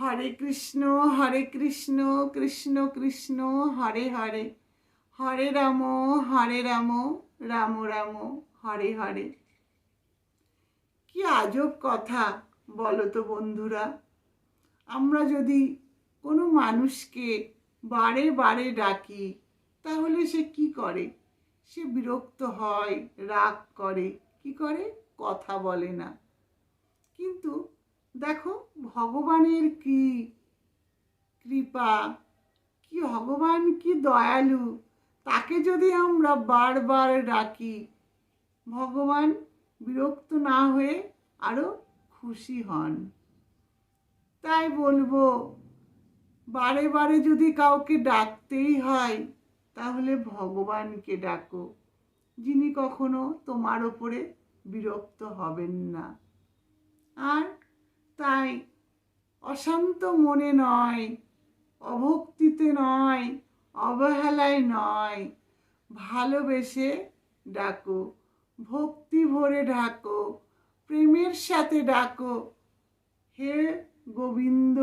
হরে কৃষ্ণ হরে কৃষ্ণ কৃষ্ণ কৃষ্ণ, হরে হরে। হরে রাম হরে রাম রাম রাম, হরে হরে। কি আজব কথা বলো তো বন্ধুরা। আমরা যদি কোনো মানুষকে বারে বারে ডাকি, তাহলে সে কি করে? সে বিরক্ত হয়, রাগ করে, কি করে? কথা বলে না। কিন্তু ভগবানের কি কৃপা? কি ভগবান, কি দয়ালু? তাকে যদি আমরা বারবার ডাকি, ভগবান বিরক্ত না হয়ে আরও খুশি হন। তাই বলব, বারে বারে যদি কাউকে ডাকতেই হয়, তাহলে ভগবানকে ডাকো। যিনি কখনো তোমার ওপরে বিরক্ত হবেন না। আর তাই অশান্ত মনে নয়, অভক্তিতে নয়, অবহেলায় নয়। ভালোবেসে ডাকো, ভক্তি ভরে ডাকো প্রেমের সাথে ডাকো। হে গোবিন্দ,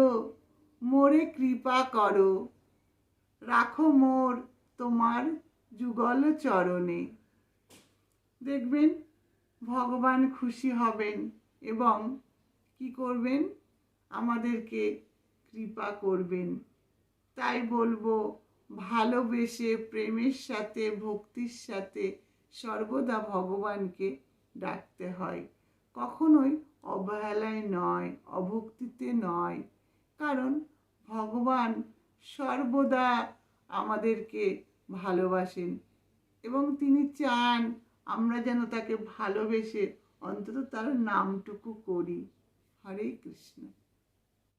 মোরে কৃপা করো। রাখো মোর তোমার যুগল চরণে। দেখবেন, ভগবান খুশি হবেন এবং কি করবেন? আমাদেরকে কৃপা করবেন। তাই বলব, ভালোবেসে প্রেমের সাথে, ভক্তির সাথে সর্বদা ভগবানকে ডাকতে হয়। কখনোই অবহেলায় নয়, অভক্তিতে নয়। কারণ ভগবান সর্বদা আমাদেরকে ভালোবাসেন এবং তিনি চান আমরা যেন তাকে ভালোবেসে অন্তত তার নামটুকু করি। হরে কৃষ্ণ।